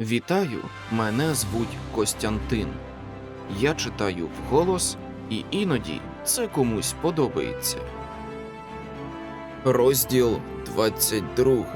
Вітаю, мене звуть Костянтин. Я читаю вголос, і іноді це комусь подобається. Розділ 22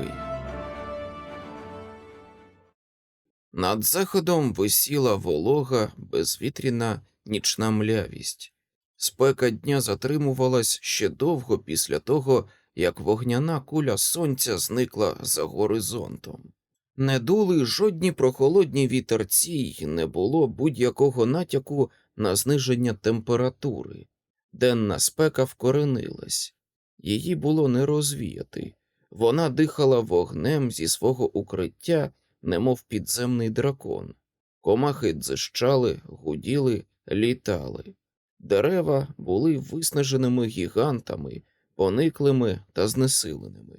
Над заходом висіла волога, безвітряна нічна млявість. Спека дня затримувалась ще довго після того, як вогняна куля сонця зникла за горизонтом. Не дули жодні прохолодні вітерці, й не було будь-якого натяку на зниження температури. Денна спека вкоренилась, її було не розвіяти. Вона дихала вогнем зі свого укриття, немов підземний дракон. Комахи дзищали, гуділи, літали. Дерева були виснаженими гігантами, пониклими та знесиленими.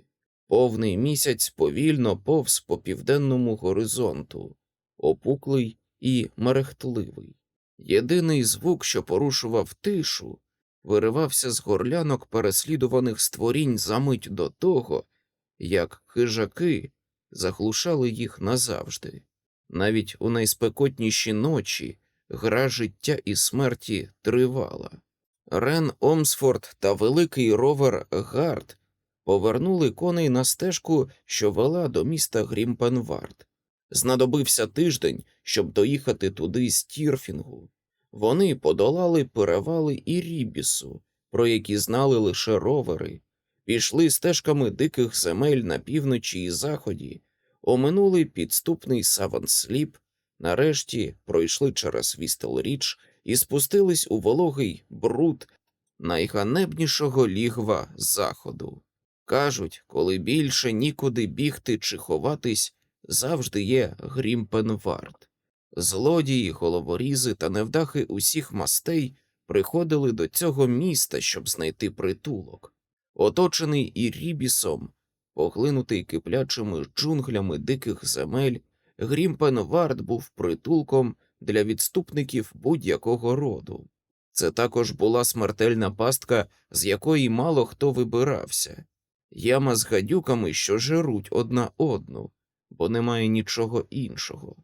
Повний місяць повільно повз по південному горизонту, опуклий і мерехтливий. Єдиний звук, що порушував тишу, виривався з горлянок переслідуваних створінь за мить до того, як хижаки заглушали їх назавжди. Навіть у найспекотніші ночі гра життя і смерті тривала. Рен Омсфорд та великий ровер Гард повернули коней на стежку, що вела до міста Грімпенвард. Знадобився тиждень, щоб доїхати туди з Тірфінгу. Вони подолали перевали і Рібісу, про які знали лише ровери, пішли стежками диких земель на півночі і заході, оминули підступний Савансліп, нарешті пройшли через Вістелріч і спустились у вологий бруд найганебнішого лігва заходу. Кажуть, коли більше нікуди бігти чи ховатись, завжди є Грімпенвард. Злодії, головорізи та невдахи усіх мастей приходили до цього міста, щоб знайти притулок. Оточений Ірібісом, поглинутий киплячими джунглями диких земель, Грімпенвард був притулком для відступників будь-якого роду. Це також була смертельна пастка, з якої мало хто вибирався яма з гадюками, що жеруть одна одну, бо немає нічого іншого.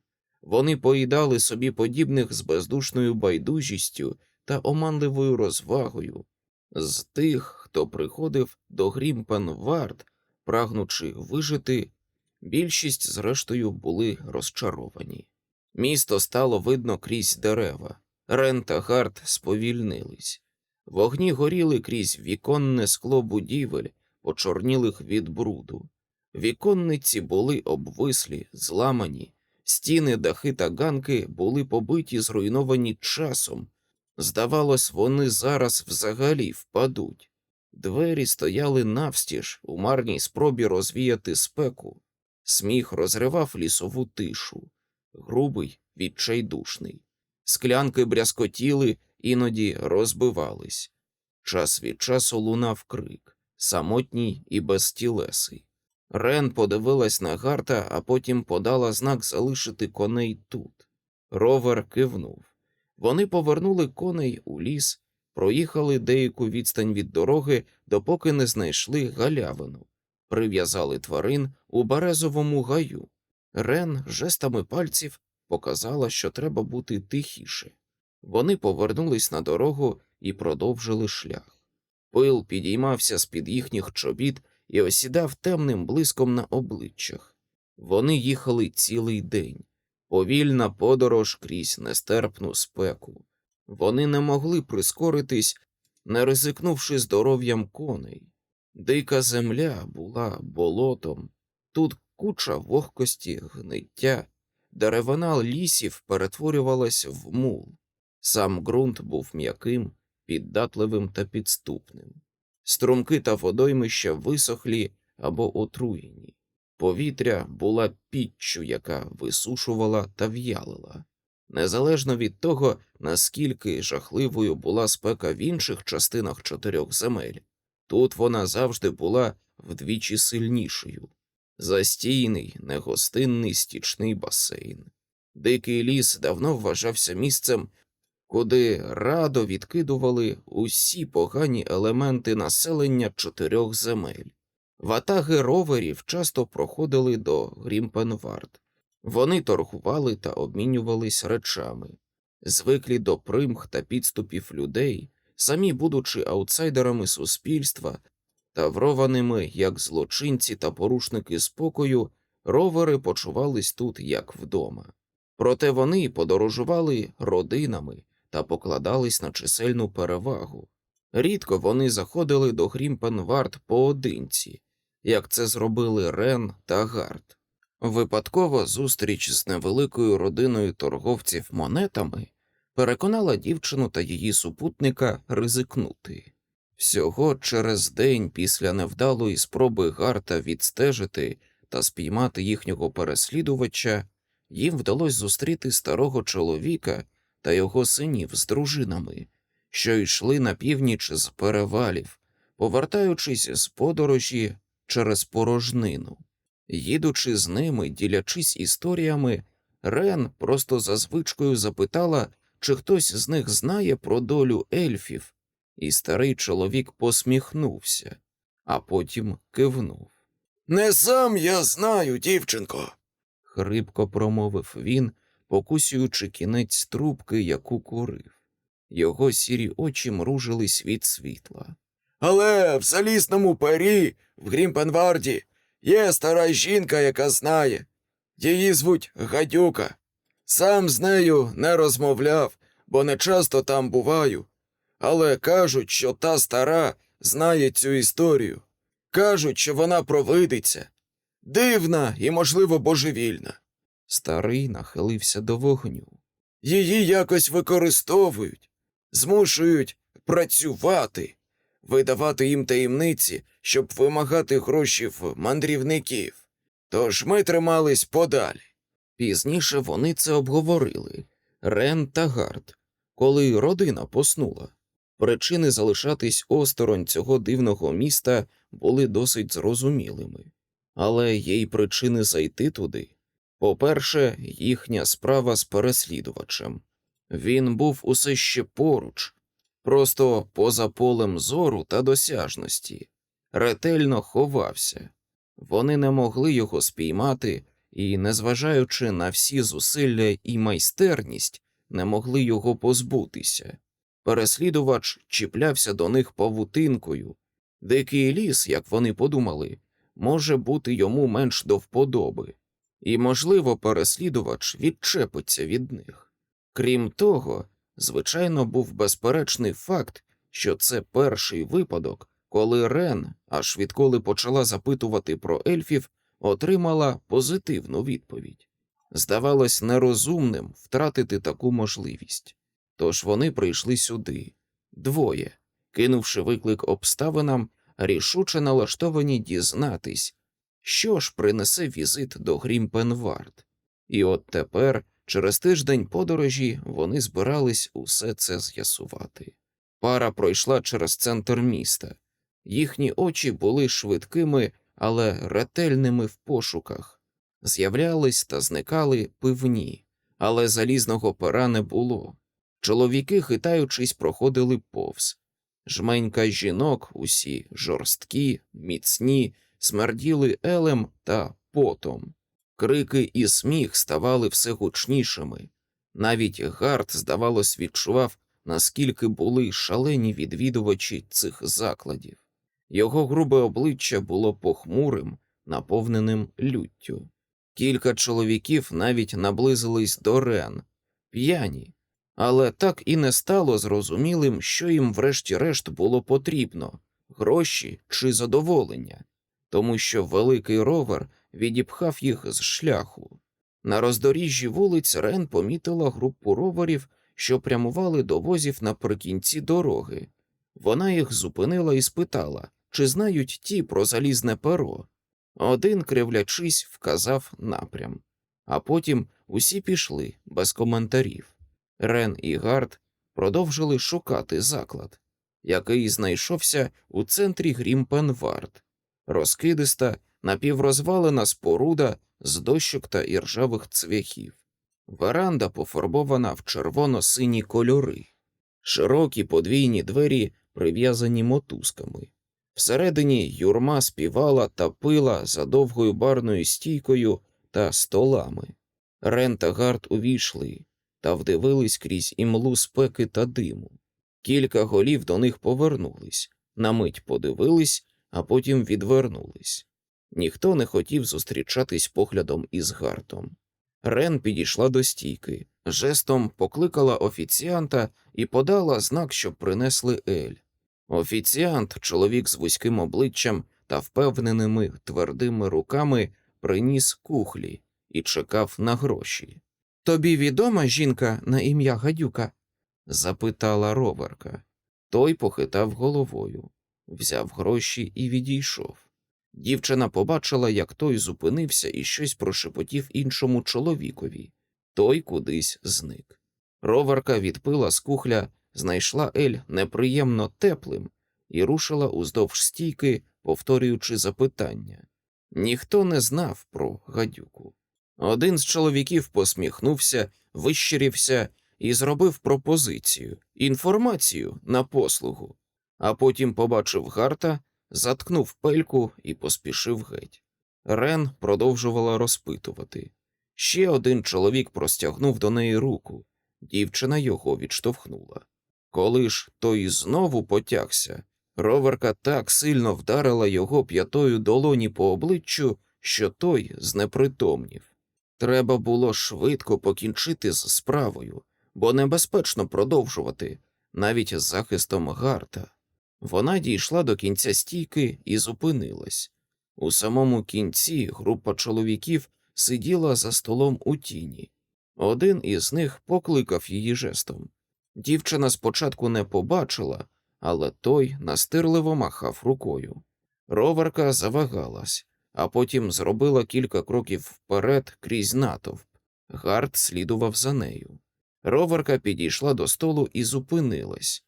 Вони поїдали собі подібних з бездушною байдужістю та оманливою розвагою. З тих, хто приходив до Грімпенвард, прагнучи вижити, більшість, зрештою, були розчаровані. Місто стало видно крізь дерева. Рен та Гард сповільнились. Вогні горіли крізь віконне скло будівель, почорнілих від бруду. Віконниці були обвислі, зламані, стіни, дахи та ганки були побиті, зруйновані часом. Здавалось, вони зараз взагалі впадуть. Двері стояли навстіж у марній спробі розвіяти спеку. Сміх розривав лісову тишу, грубий, відчайдушний. Склянки брязкотіли, іноді розбивались. Час від часу лунав крик самотній і безтілесий. Рен подивилась на Гарта, а потім подала знак залишити коней тут. Ровер кивнув. Вони повернули коней у ліс, проїхали деяку відстань від дороги, допоки не знайшли галявину, прив'язали тварин у березовому гаю. Рен жестами пальців показала, що треба бути тихіше. Вони повернулись на дорогу і продовжили шлях. Пил підіймався з-під їхніх чобіт і осідав темним блиском на обличчях. Вони їхали цілий день, повільна подорож крізь нестерпну спеку. Вони не могли прискоритись, не ризикнувши здоров'ям коней. Дика земля була болотом, тут куча вогкості, гниття, деревина лісів перетворювалась в мул. Сам ґрунт був м'яким, піддатливим та підступним. Струмки та водоймища висохлі або отруєні. Повітря була піччю, яка висушувала та в'ялила. Незалежно від того, наскільки жахливою була спека в інших частинах чотирьох земель, тут вона завжди була вдвічі сильнішою. Застійний, негостинний стічний басейн. Дикий ліс давно вважався місцем, куди радо відкидували усі погані елементи населення чотирьох земель. Ватаги роверів часто проходили до Грімпенвард. Вони торгували та обмінювались речами, звиклі до примх та підступів людей, самі будучи аутсайдерами суспільства, таврованими як злочинці та порушники спокою, ровери почувались тут як вдома. Проте вони подорожували родинами та покладались на чисельну перевагу. Рідко вони заходили до Грімпенвард поодинці, як це зробили Рен та Гард. Випадкова зустріч з невеликою родиною торговців монетами переконала дівчину та її супутника ризикнути. Всього через день після невдалої спроби Гарта відстежити та спіймати їхнього переслідувача, їм вдалося зустріти старого чоловіка та його синів з дружинами, що йшли на північ з перевалів, повертаючись з подорожі через порожнину. Їдучи з ними, ділячись історіями, Рен просто за звичкою запитала, чи хтось з них знає про долю ельфів, і старий чоловік посміхнувся, а потім кивнув. Не сам я знаю, дівчинко, хрипко промовив він, покусюючи кінець трубки, яку курив. Його сірі очі мружились від світла. Але в залізному пері в Грімпенварді є стара жінка, яка знає. Її звуть Гадюка. Сам з нею не розмовляв, бо не часто там буваю. Але кажуть, що та стара знає цю історію. Кажуть, що вона провидиться. Дивна і, можливо, божевільна. Старий нахилився до вогню. Її якось використовують, змушують працювати, видавати їм таємниці, щоб вимагати гроші в мандрівників. Тож ми тримались подалі. Пізніше вони це обговорили Рен та Гард, коли родина поснула. Причини залишатись осторонь цього дивного міста були досить зрозумілими, але є й причини зайти туди. По-перше, їхня справа з переслідувачем. Він був усе ще поруч, просто поза полем зору та досяжності, ретельно ховався. Вони не могли його спіймати і, незважаючи на всі зусилля і майстерність, не могли його позбутися. Переслідувач чіплявся до них павутинкою. Дикий ліс, як вони подумали, може бути йому менш до вподоби, і, можливо, переслідувач відчепиться від них. Крім того, звичайно, був безперечний факт, що це перший випадок, коли Рен, аж відколи почала запитувати про ельфів, отримала позитивну відповідь. Здавалось нерозумним втратити таку можливість. Тож вони прийшли сюди двоє, кинувши виклик обставинам, рішуче налаштовані дізнатись, що ж принесе візит до Грімпенвард. І от тепер, через тиждень подорожі, вони збирались усе це з'ясувати. Пара пройшла через центр міста. Їхні очі були швидкими, але ретельними в пошуках. З'являлись та зникали пивні, але залізного пера не було. Чоловіки, хитаючись, проходили повз. Жменька жінок, усі жорсткі, міцні, смерділи елем та потом. Крики і сміх ставали все гучнішими. Навіть Гард, здавалось, відчував, наскільки були шалені відвідувачі цих закладів. Його грубе обличчя було похмурим, наповненим люттю. Кілька чоловіків навіть наблизились до Рен, п'яні, але так і не стало зрозумілим, що їм врешті-решт було потрібно гроші чи задоволення, тому що великий ровер відіпхав їх з шляху. На роздоріжжі вулиць Рен помітила групу роверів, що прямували до возів наприкінці дороги. Вона їх зупинила і спитала, чи знають ті про залізне перо. Один, кривлячись, вказав напрям, а потім усі пішли без коментарів. Рен і Гард продовжили шукати заклад, який знайшовся у центрі Грімпенвард, розкидиста, напіврозвалена споруда з дощок та іржавих цвяхів. Веранда пофарбована в червоно-сині кольори, широкі подвійні двері прив'язані мотузками. Всередині юрма співала та пила за довгою барною стійкою та столами. Рен та Гард увійшли та вдивились крізь імлу спеки та диму. Кілька голів до них повернулись, на мить подивились, а потім відвернулись. Ніхто не хотів зустрічатись поглядом із Гартом. Рен підійшла до стійки, жестом покликала офіціанта і подала знак, щоб принесли Ель. Офіціант, чоловік з вузьким обличчям та впевненими твердими руками, приніс кухлі і чекав на гроші. Тобі відома жінка на ім'я Гадюка? запитала роверка. Той похитав головою, взяв гроші і відійшов. Дівчина побачила, як той зупинився і щось прошепотів іншому чоловікові. Той кудись зник. Роварка відпила з кухля, знайшла Ель неприємно теплим і рушила уздовж стійки, повторюючи запитання. Ніхто не знав про гадюку. Один з чоловіків посміхнувся, вищирівся і зробив пропозицію, інформацію на послугу, а потім побачив Гарта, заткнув пельку і поспішив геть. Рен продовжувала розпитувати. Ще один чоловік простягнув до неї руку, дівчина його відштовхнула. Коли ж той знову потягся, роверка так сильно вдарила його п'ятою долоні по обличчю, що той знепритомнів. Треба було швидко покінчити з справою, бо небезпечно продовжувати, навіть з захистом Гарта. Вона дійшла до кінця стійки і зупинилась. У самому кінці група чоловіків сиділа за столом у тіні. Один із них покликав її жестом. Дівчина спочатку не побачила, але той настирливо махав рукою. Роварка завагалась, а потім зробила кілька кроків вперед крізь натовп. Гард слідував за нею. Роварка підійшла до столу і зупинилась.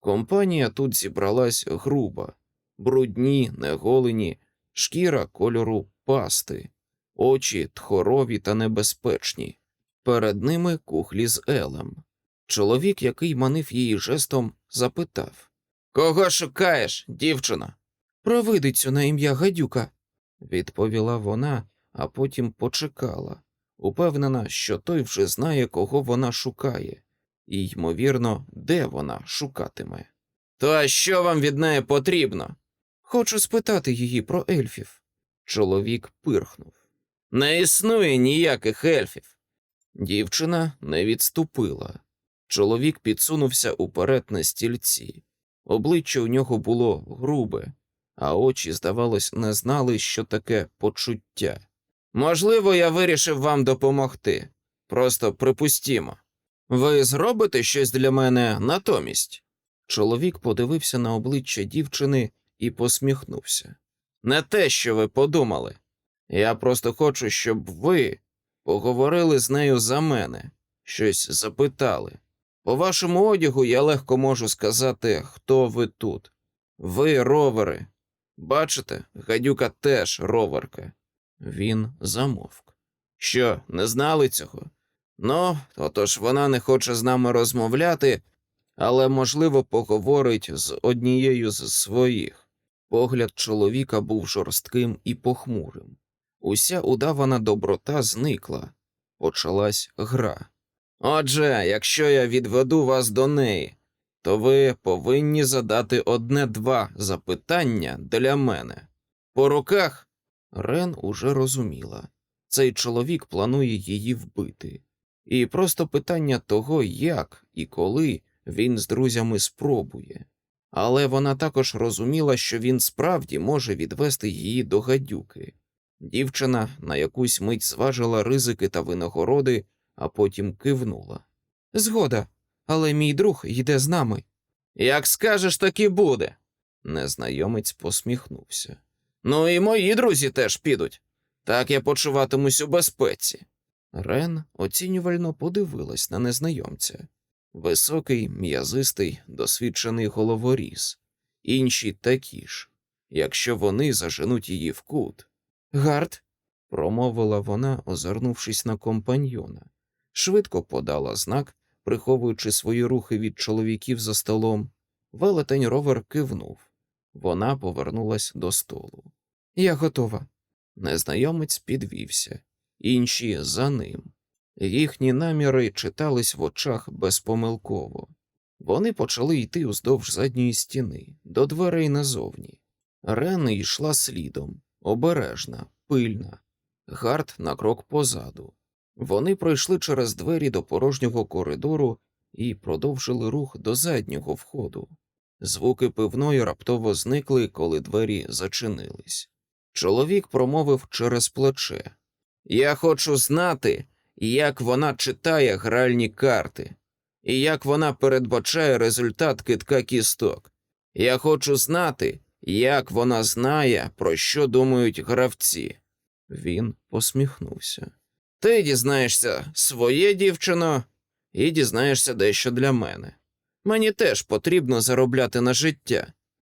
Компанія тут зібралась груба, брудні, неголені, шкіра кольору пасти, очі тхорові та небезпечні. Перед ними кухлі з Елем. Чоловік, який манив її жестом, запитав Кого шукаєш, дівчина? Провидицю на ім'я Гадюка, відповіла вона, а потім почекала, упевнена, що той вже знає, кого вона шукає, і, ймовірно, де вона шукатиме. То що вам від неї потрібно? Хочу спитати її про ельфів. Чоловік пирхнув. Не існує ніяких ельфів. Дівчина не відступила. Чоловік підсунувся уперед на стільці. Обличчя у нього було грубе, а очі, здавалось, не знали, що таке почуття. Можливо, я вирішив вам допомогти. Просто припустімо. Ви зробите щось для мене натомість? Чоловік подивився на обличчя дівчини і посміхнувся. Не те, що ви подумали. Я просто хочу, щоб ви поговорили з нею за мене, щось запитали. По вашому одягу я легко можу сказати, хто ви тут. Ви ровери. Бачите, гадюка теж роверка. Він замовк. Що, не знали цього? Ну, отож вона не хоче з нами розмовляти, але, можливо, поговорить з однією з своїх. Погляд чоловіка був жорстким і похмурим. Уся удавана доброта зникла, почалась гра. Отже, якщо я відведу вас до неї, то ви повинні задати одне-два запитання для мене. По руках Рен уже розуміла цей чоловік планує її вбити, і просто питання того, як і коли він з друзями спробує. Але вона також розуміла, що він справді може відвести її до гадюки. Дівчина на якусь мить зважила ризики та винагороди, а потім кивнула. Згода, але мій друг йде з нами. Як скажеш, так і буде. Незнайомець посміхнувся. Ну і мої друзі теж підуть. Так я почуватимусь у безпеці. Рен оцінювально подивилась на незнайомця. Високий, м'язистий, досвідчений головоріз, інші такі ж, якщо вони заженуть її в кут. Гард, промовила вона, озирнувшись на компаньйона, швидко подала знак, приховуючи свої рухи від чоловіків за столом. Велетень ровер кивнув. Вона повернулась до столу. Я готова. Незнайомець підвівся, інші за ним. Їхні наміри читались в очах безпомилково. Вони почали йти уздовж задньої стіни, до дверей назовні. Рен йшла слідом, обережна, пильна, Гард на крок позаду. Вони пройшли через двері до порожнього коридору і продовжили рух до заднього входу. Звуки пивної раптово зникли, коли двері зачинились. Чоловік промовив через плече Я хочу знати, як вона читає гральні карти, і як вона передбачає результат китка кісток. Я хочу знати, як вона знає, про що думають гравці. Він посміхнувся. Ти дізнаєшся своє дівчино, і дізнаєшся дещо для мене. Мені теж потрібно заробляти на життя.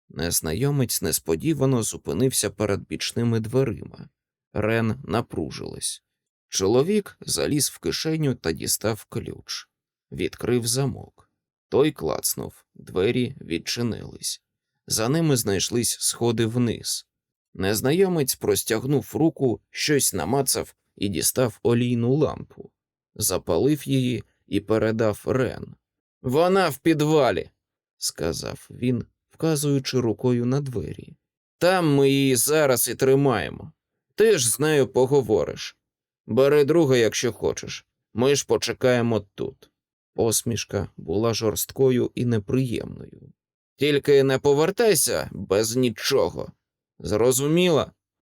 Незнайомець несподівано зупинився перед бічними дверима. Рен напружилась. Чоловік заліз в кишеню та дістав ключ, відкрив замок. Той клацнув, двері відчинились. За ними знайшлись сходи вниз. Незнайомець простягнув руку, щось намацав і дістав олійну лампу, запалив її і передав Рен. Вона в підвалі, сказав він, вказуючи рукою на двері. Там ми її зараз і тримаємо. Ти ж з нею поговориш. Бери друга, якщо хочеш. Ми ж почекаємо тут. Посмішка була жорсткою і неприємною. Тільки не повертайся без нічого. Зрозуміла?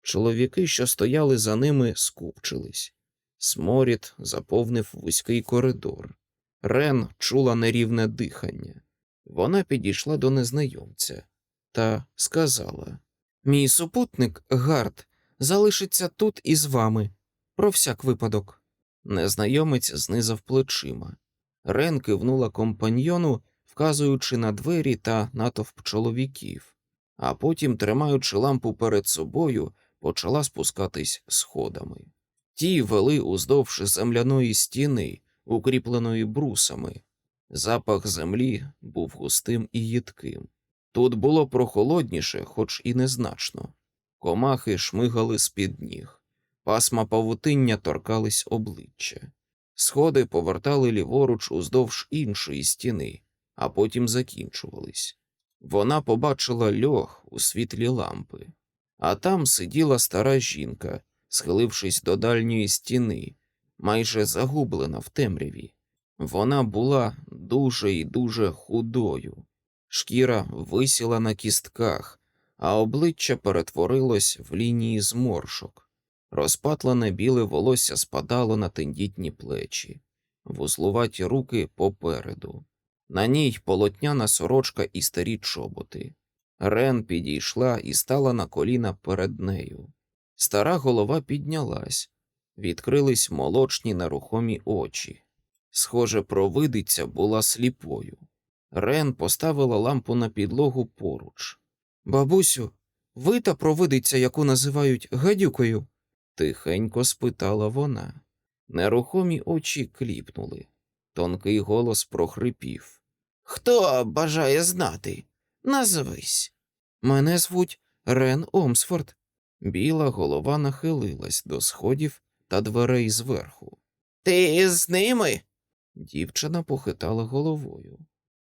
Чоловіки, що стояли за ними, скупчились. Сморід заповнив вузький коридор. Рен чула нерівне дихання. Вона підійшла до незнайомця та сказала: Мій супутник, Гард, залишиться тут із вами. Про всяк випадок. Незнайомець знизав плечима. Рен кивнула компаньйону, вказуючи на двері та натовп чоловіків, а потім, тримаючи лампу перед собою, почала спускатись сходами. Ті вели уздовж земляної стіни, укріпленої брусами. Запах землі був густим і їдким. Тут було прохолодніше, хоч і незначно. Комахи шмигали з-під ніг, пасма павутиння торкались обличчя. Сходи повертали ліворуч уздовж іншої стіни, а потім закінчувались. Вона побачила льох у світлі лампи, а там сиділа стара жінка, схилившись до дальньої стіни, майже загублена в темряві. Вона була дуже і дуже худою. Шкіра висіла на кістках, а обличчя перетворилось в лінії зморшок. Розпатлене біле волосся спадало на тендітні плечі, вузлуваті руки попереду. На ній полотняна сорочка і старі чоботи. Рен підійшла і стала на коліна перед нею. Стара голова піднялась, відкрились молочні нерухомі очі. Схоже, провидиця була сліпою. Рен поставила лампу на підлогу поруч. Бабусю, ви та провидиця, яку називають гадюкою? тихенько спитала вона. Нерухомі очі кліпнули. Тонкий голос прохрипів. Хто бажає знати? Назвись. Мене звуть Рен Омсфорд. Біла голова нахилилась до сходів та дверей зверху. Ти з ними? Дівчина похитала головою.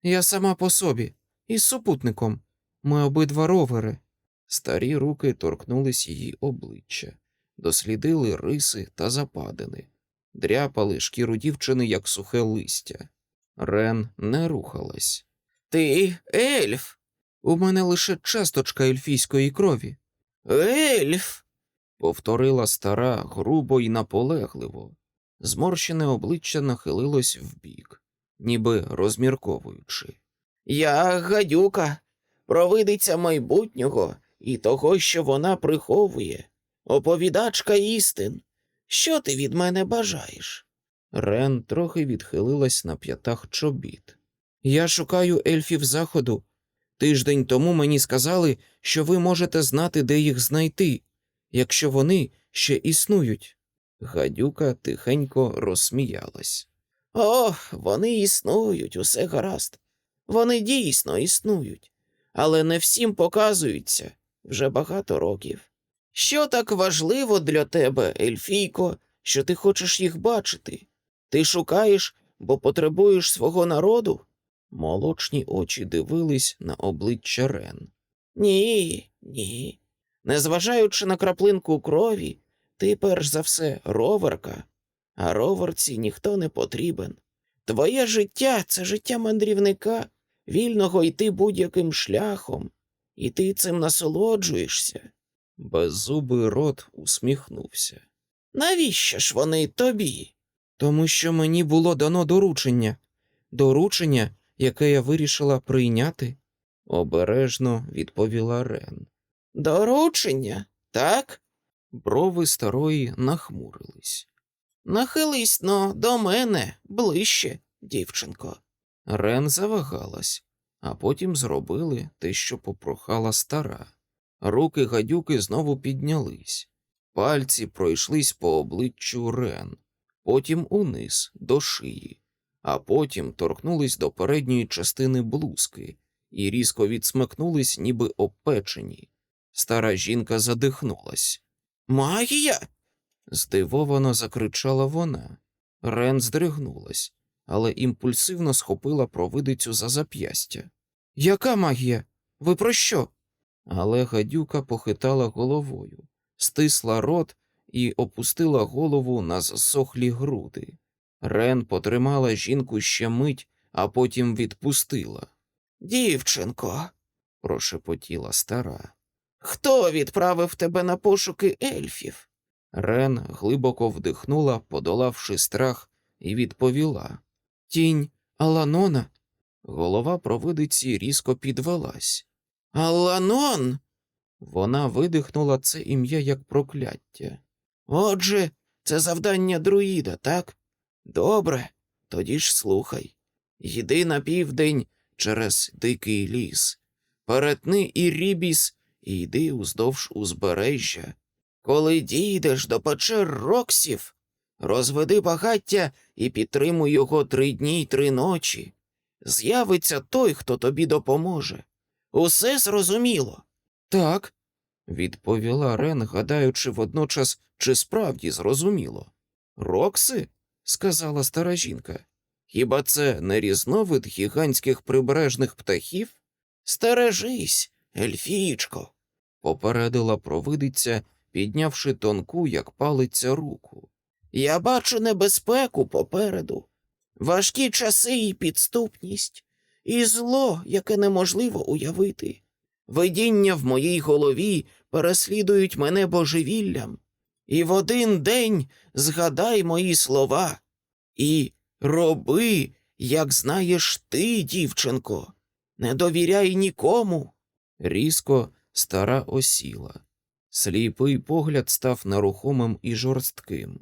Я сама по собі, із супутником. Ми обидва ровери. Старі руки торкнулись її обличчя, дослідили риси та западини, дряпали шкіру дівчини, як сухе листя. Рен не рухалась. Ти ельф. У мене лише часточка ельфійської крові. Ельф. повторила стара грубо й наполегливо. Зморщене обличчя нахилилось вбік, ніби розмірковуючи. Я гадюка, провидиця майбутнього і того, що вона приховує, оповідачка істин. Що ти від мене бажаєш? Рен трохи відхилилась на п'ятах чобіт. Я шукаю ельфів заходу. Тиждень тому мені сказали, що ви можете знати, де їх знайти, якщо вони ще існують. Гадюка тихенько розсміялась. О, вони існують, усе гаразд. Вони дійсно існують, але не всім показуються вже багато років. Що так важливо для тебе, Ельфійко, що ти хочеш їх бачити? Ти шукаєш, бо потребуєш свого народу? Молочні очі дивились на обличчя Рен. Ні, ні. Незважаючи на краплинку крові, ти перш за все роверка, а роверці ніхто не потрібен. Твоє життя це життя мандрівника, вільного йти будь-яким шляхом, і ти цим насолоджуєшся. Беззубий рот усміхнувся. Навіщо ж вони тобі? Тому що мені було дано доручення, доручення, яке я вирішила прийняти, обережно відповіла Рен. Доручення, так? Брови старої нахмурились. Нахились но до мене ближче, дівчинко. Рен завагалась, а потім зробили те, що попрохала стара. Руки гадюки знову піднялись, пальці пройшлись по обличчю Рен, потім униз до шиї, а потім торкнулись до передньої частини блузки і різко відсмикнулись, ніби опечені. Стара жінка задихнулась. Магія. здивовано закричала вона. Рен здригнулась, але імпульсивно схопила провидицю за зап'ястя. Яка магія? Ви про що? Але гадюка похитала головою, стисла рот і опустила голову на засохлі груди. Рен потримала жінку ще мить, а потім відпустила. Дівчинко, прошепотіла стара. Хто відправив тебе на пошуки ельфів? Рен глибоко вдихнула, подолавши страх, і відповіла Тінь Аланона. Голова провидиці різко підвелась. Аланон. Вона видихнула це ім'я як прокляття. Отже, це завдання друїда, так? Добре, тоді ж слухай. Йди на південь через дикий ліс, перетни Ірібіс і йди уздовж узбережжя. Коли дійдеш до печер Роксів, розведи багаття і підтримуй його три дні й три ночі. З'явиться той, хто тобі допоможе. Усе зрозуміло. Так, відповіла Рен, гадаючи водночас, чи справді зрозуміло. Рокси? сказала стара жінка. Хіба це не різновид гігантських прибережних птахів? Стережись, ельфічко, попередила провидиця, піднявши тонку, як палиця руку. Я бачу небезпеку попереду, важкі часи і підступність, і зло, яке неможливо уявити. Видіння в моїй голові переслідують мене божевіллям, і в один день згадай мої слова і роби, як знаєш ти, дівчинко, не довіряй нікому. Різко стара осіла. Сліпий погляд став нерухомим і жорстким.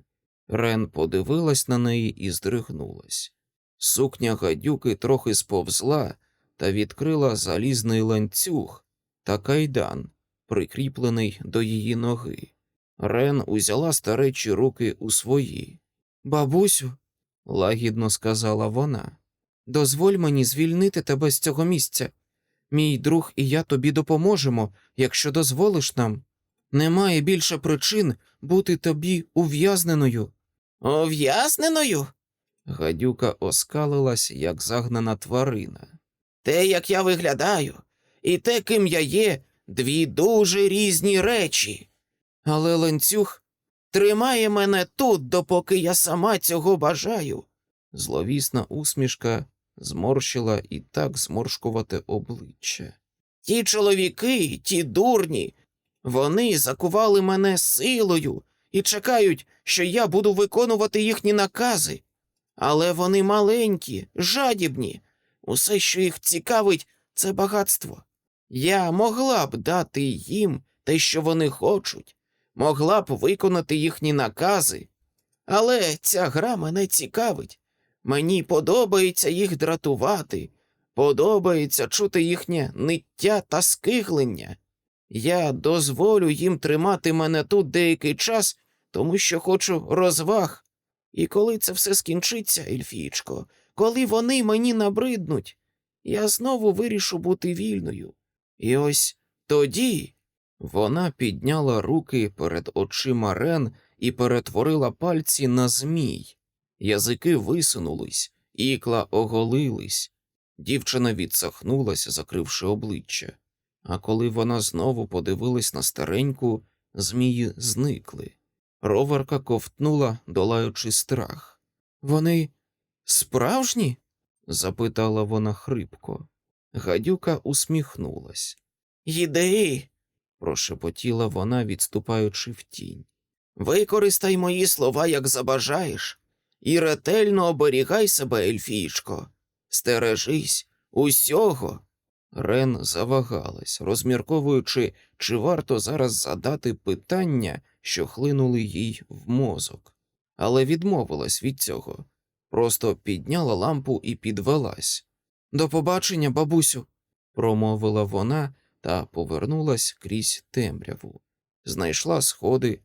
Рен подивилась на неї і здригнулась. Сукня гадюки трохи сповзла та відкрила залізний ланцюг та кайдан, прикріплений до її ноги. Рен узяла старечі руки у свої. Бабусю, лагідно сказала вона, дозволь мені звільнити тебе з цього місця. Мій друг і я тобі допоможемо, якщо дозволиш нам. Немає більше причин бути тобі ув'язненою. Ув'язненою? Гадюка оскалилась, як загнана тварина. Те, як я виглядаю, і те, ким я є, дві дуже різні речі. Але ланцюг тримає мене тут, допоки я сама цього бажаю. Зловісна усмішка зморщила і так зморшкувате обличчя. Ті чоловіки, ті дурні, вони закували мене силою і чекають, що я буду виконувати їхні накази. Але вони маленькі, жадібні. Усе, що їх цікавить, це багатство. Я могла б дати їм те, що вони хочуть, могла б виконати їхні накази. Але ця гра мене цікавить. Мені подобається їх дратувати, подобається чути їхнє ниття та скиглення. Я дозволю їм тримати мене тут деякий час, тому що хочу розваг. І коли це все скінчиться, Ельфічко, коли вони мені набриднуть, я знову вирішу бути вільною. І ось тоді вона підняла руки перед очима Рен і перетворила пальці на змій. Язики висунулись, ікла оголились. Дівчина відсахнулася, закривши обличчя. А коли вона знову подивилась на стареньку, змії зникли. Роварка ковтнула, долаючи страх. Вони справжні? запитала вона хрипко. Гадюка усміхнулась. Йди, прошепотіла вона, відступаючи в тінь. Використай мої слова, як забажаєш, і ретельно оберігай себе, ельфійчко. Стережись усього. Рен завагалась, розмірковуючи, чи варто зараз задати питання, що хлинули їй в мозок, але відмовилась від цього, просто підняла лампу і підвелась. До побачення, бабусю, промовила вона та повернулась крізь темряву. Знайшла сходи,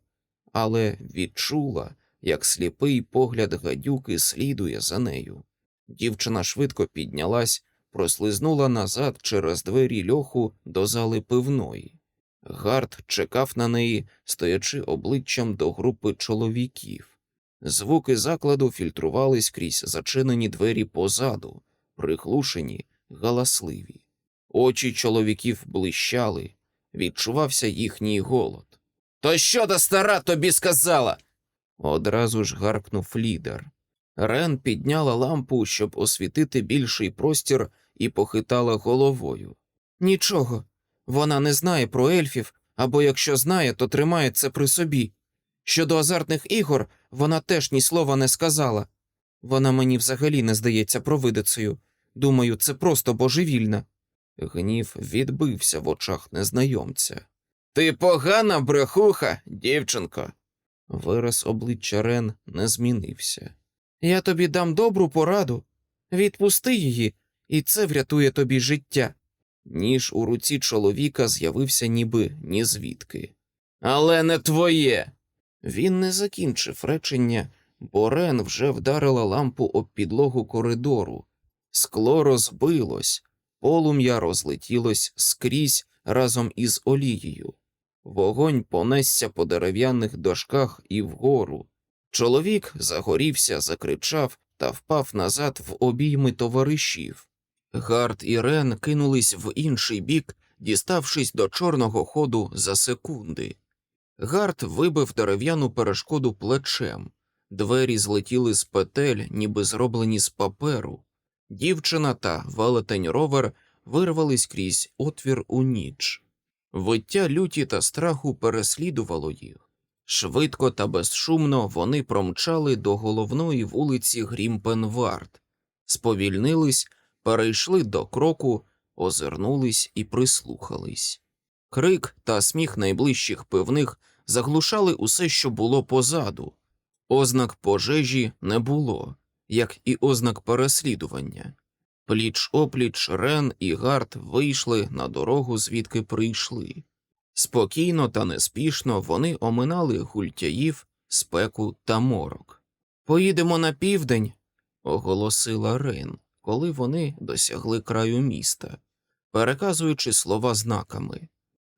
але відчула, як сліпий погляд гадюки слідує за нею. Дівчина швидко піднялась, прослизнула назад через двері льоху до зали пивної. Гард чекав на неї, стоячи обличчям до групи чоловіків. Звуки закладу фільтрувались крізь зачинені двері позаду, приглушені, галасливі. Очі чоловіків блищали, відчувався їхній голод. То що та стара тобі сказала? Одразу ж гаркнув лідер. Рен підняла лампу, щоб освітити більший простір, і похитала головою. Нічого, вона не знає про ельфів, або якщо знає, то тримає це при собі. Щодо азартних ігор, вона теж ні слова не сказала. Вона мені взагалі не здається провидицею. Думаю, це просто божевільна. Гнів відбився в очах незнайомця. Ти погана брехуха, дівчинко. Вираз обличчя Рен не змінився. Я тобі дам добру пораду. Відпусти її, і це врятує тобі життя. Ніж у руці чоловіка з'явився ніби ні звідки. Але не твоє. Він не закінчив речення, бо Рен вже вдарила лампу об підлогу коридору. Скло розбилось, полум'я розлетілось скрізь разом із олією. Вогонь понесся по дерев'яних дошках і вгору. Чоловік загорівся, закричав та впав назад в обійми товаришів. Гард і Рен кинулись в інший бік, діставшись до чорного ходу за секунди. Гард вибив дерев'яну перешкоду плечем, двері злетіли з петель, ніби зроблені з паперу. Дівчина та велетень ровер вирвались крізь отвір у ніч. Виття люті та страху переслідувало їх. Швидко та безшумно вони промчали до головної вулиці Грімпенвард, сповільнились, перейшли до кроку, озирнулись і прислухались. Крик та сміх найближчих пивних заглушали усе, що було позаду. Ознак пожежі не було, як і ознак переслідування. Пліч опліч Рен і Гард вийшли на дорогу, звідки прийшли. Спокійно та неспішно вони оминали гультяїв, спеку та морок. Поїдемо на південь, оголосила Рен, коли вони досягли краю міста, переказуючи слова знаками.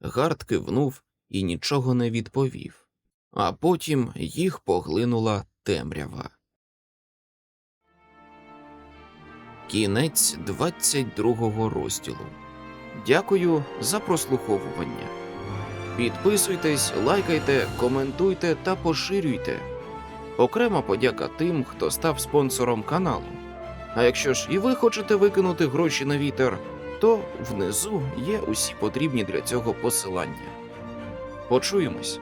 Гард кивнув і нічого не відповів, а потім їх поглинула темрява. Кінець 22 розділу. Дякую за прослуховування. Підписуйтесь, лайкайте, коментуйте та поширюйте. Окрема подяка тим, хто став спонсором каналу. А якщо ж і ви хочете викинути гроші на вітер, то внизу є усі потрібні для цього посилання. Почуємось.